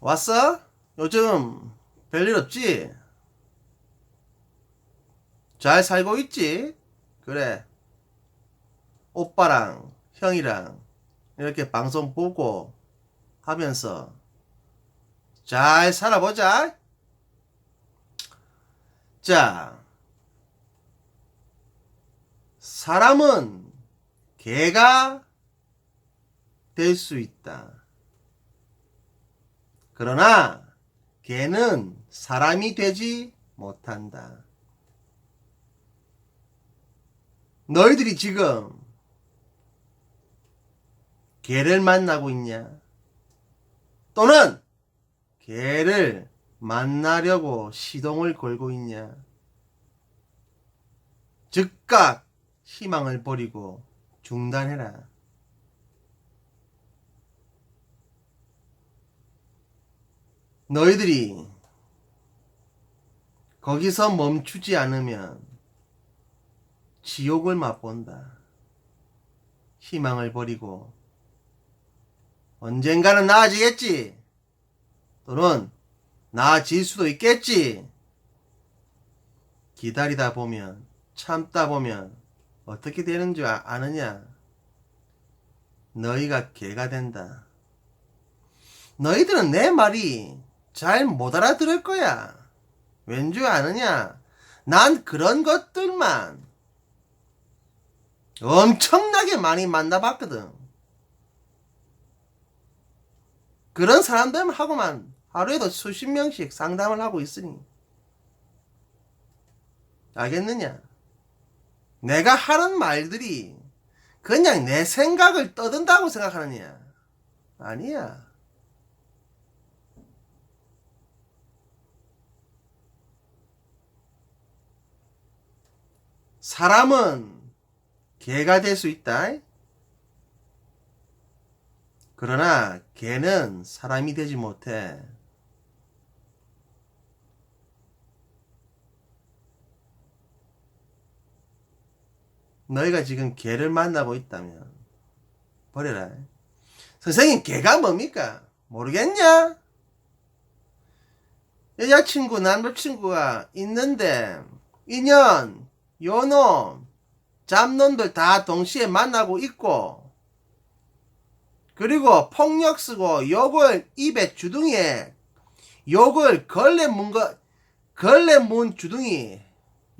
왔어? 요즘 별일 없지? 잘 살고 있지? 그래. 오빠랑 형이랑 이렇게 방송 보고 하면서 잘 살아보자. 자, 사람은 개가 될 수 있다. 그러나 개는 사람이 되지 못한다. 너희들이 지금 개를 만나고 있냐? 또는 개를 만나려고 시동을 걸고 있냐? 즉각 희망을 버리고 중단해라. 너희들이 거기서 멈추지 않으면 지옥을 맛본다. 희망을 버리고 언젠가는 나아지겠지. 또는 나아질 수도 있겠지. 기다리다 보면 참다 보면 어떻게 되는 줄 아- 아느냐? 너희가 개가 된다. 너희들은 내 말이 잘 못 알아들을 거야. 왠 줄 아느냐? 난 그런 것들만 엄청나게 많이 만나봤거든. 그런 사람들하고만 하루에도 수십 명씩 상담을 하고 있으니. 알겠느냐? 내가 하는 말들이 그냥 내 생각을 떠든다고 생각하느냐? 아니야. 사람은 개가 될 수 있다. 그러나 개는 사람이 되지 못해. 너희가 지금 개를 만나고 있다면 버려라. 선생님, 개가 뭡니까? 모르겠냐? 여자친구, 남자친구가 있는데, 인연, 요놈, 잡놈들 다 동시에 만나고 있고, 그리고 폭력 쓰고 욕을 입에 주둥이에 욕을 걸레 문 거, 걸레 문 주둥이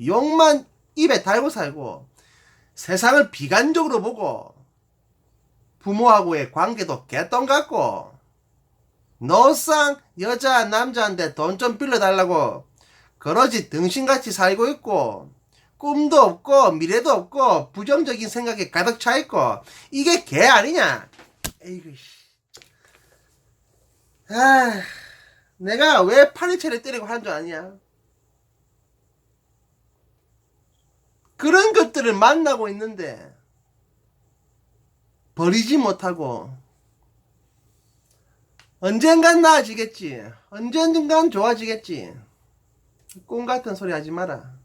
욕만 입에 달고 살고 세상을 비관적으로 보고 부모하고의 관계도 개똥 같고 너상 여자 남자한테 돈 좀 빌려달라고 그러지 등신같이 살고 있고 꿈도 없고 미래도 없고 부정적인 생각에 가득 차 있고 이게 개 아니냐? 에이구 씨. 아, 내가 왜 파리채를 때리고 하는 줄 아냐? 그런 것들을 만나고 있는데 버리지 못하고 언젠간 나아지겠지. 언젠간 좋아지겠지. 꿈 같은 소리 하지 마라.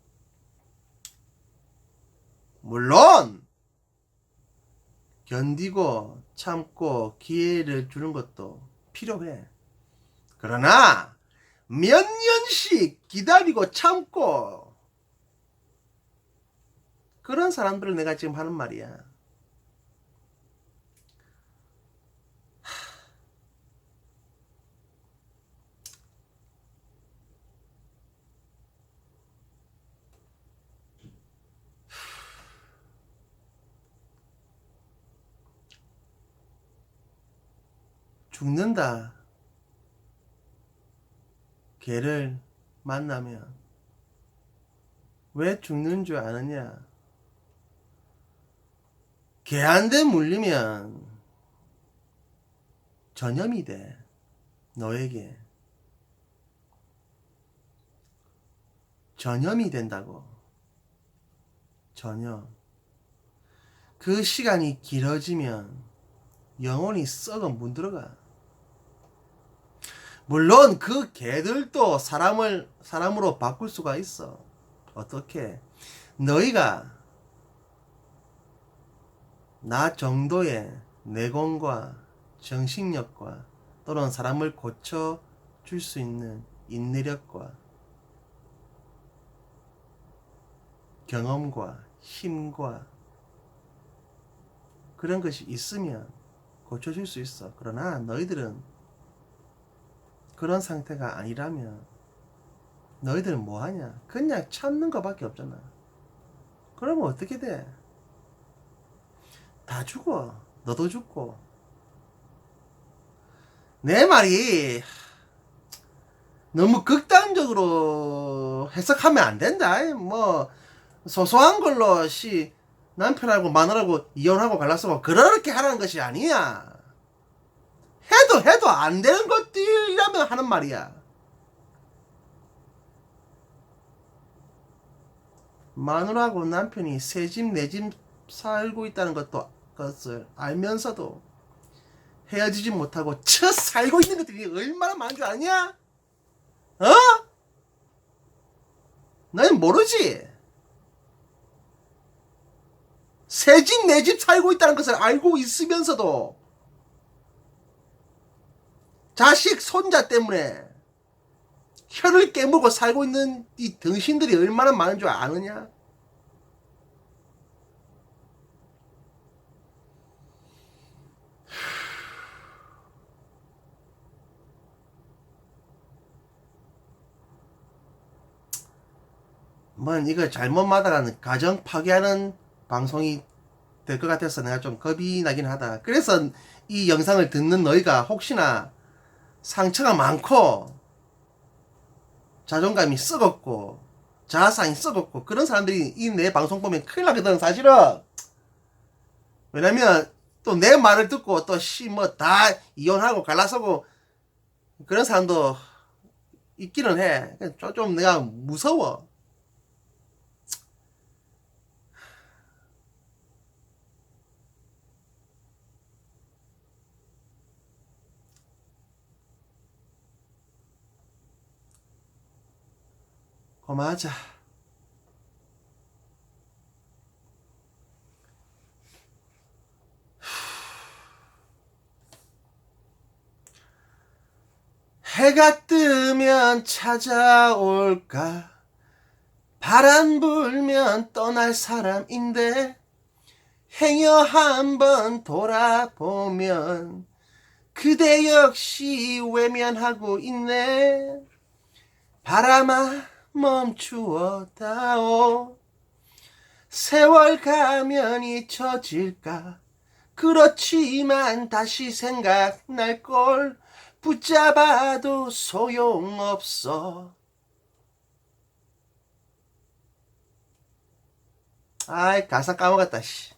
물론 견디고 참고 기회를 주는 것도 필요해. 그러나 몇 년씩 기다리고 참고 그런 사람들을 내가 지금 하는 말이야. 죽는다. 개를 만나면 왜 죽는 줄 아느냐? 개한테 물리면 전염이 돼. 너에게. 전염이 된다고. 전염. 그 시간이 길어지면 영혼이 썩어 문들어가. 물론 그 개들도 사람을 사람으로 바꿀 수가 있어. 어떻게? 너희가 나 정도의 내공과 정신력과 또는 사람을 고쳐 줄 수 있는 인내력과 경험과 힘과 그런 것이 있으면 고쳐줄 수 있어. 그러나 너희들은 그런 상태가 아니라면 너희들은 뭐 하냐? 그냥 참는 것밖에 없잖아. 그러면 어떻게 돼? 다 죽어. 너도 죽고. 내 말이 너무 극단적으로 해석하면 안 된다. 뭐 소소한 걸로 씨 남편하고 마누라고 이혼하고 갈라서고 그렇게 하라는 것이 아니야. 해도 해도 안 되는 것들이라면 하는 말이야. 마누라하고 남편이 새 집 내 집 살고 있다는 것도 것을 알면서도 헤어지지 못하고 쳐 살고 있는 것들이 얼마나 많은 줄 아냐? 어? 너는 모르지? 새 집 내 집 살고 있다는 것을 알고 있으면서도 자식 손자 때문에 혀를 깨물고 살고 있는 이 등신들이 얼마나 많은 줄 아느냐? 뭐 이거 잘못 마다가는 가정 파괴하는 방송이 될 것 같아서 내가 좀 겁이 나긴 하다. 그래서 이 영상을 듣는 너희가 혹시나 상처가 많고 자존감이 썩었고 자아상이 썩었고 그런 사람들이 이 내 방송 보면 큰일 나거든 사실은 왜냐면 또 내 말을 듣고 또 씨 뭐 다 이혼하고 갈라서고 그런 사람도 있기는 해. 좀, 좀 내가 무서워. 고마하자. 해가 뜨면 찾아올까? 바람 불면 떠날 사람인데 행여 한번 돌아보면 그대 역시 외면하고 있네. 바람아 멈추어 다오. 세월 가면 잊혀질까? 그렇지만 다시 생각날 걸 붙잡아도 소용없어. 아이 가사 까먹었다 씨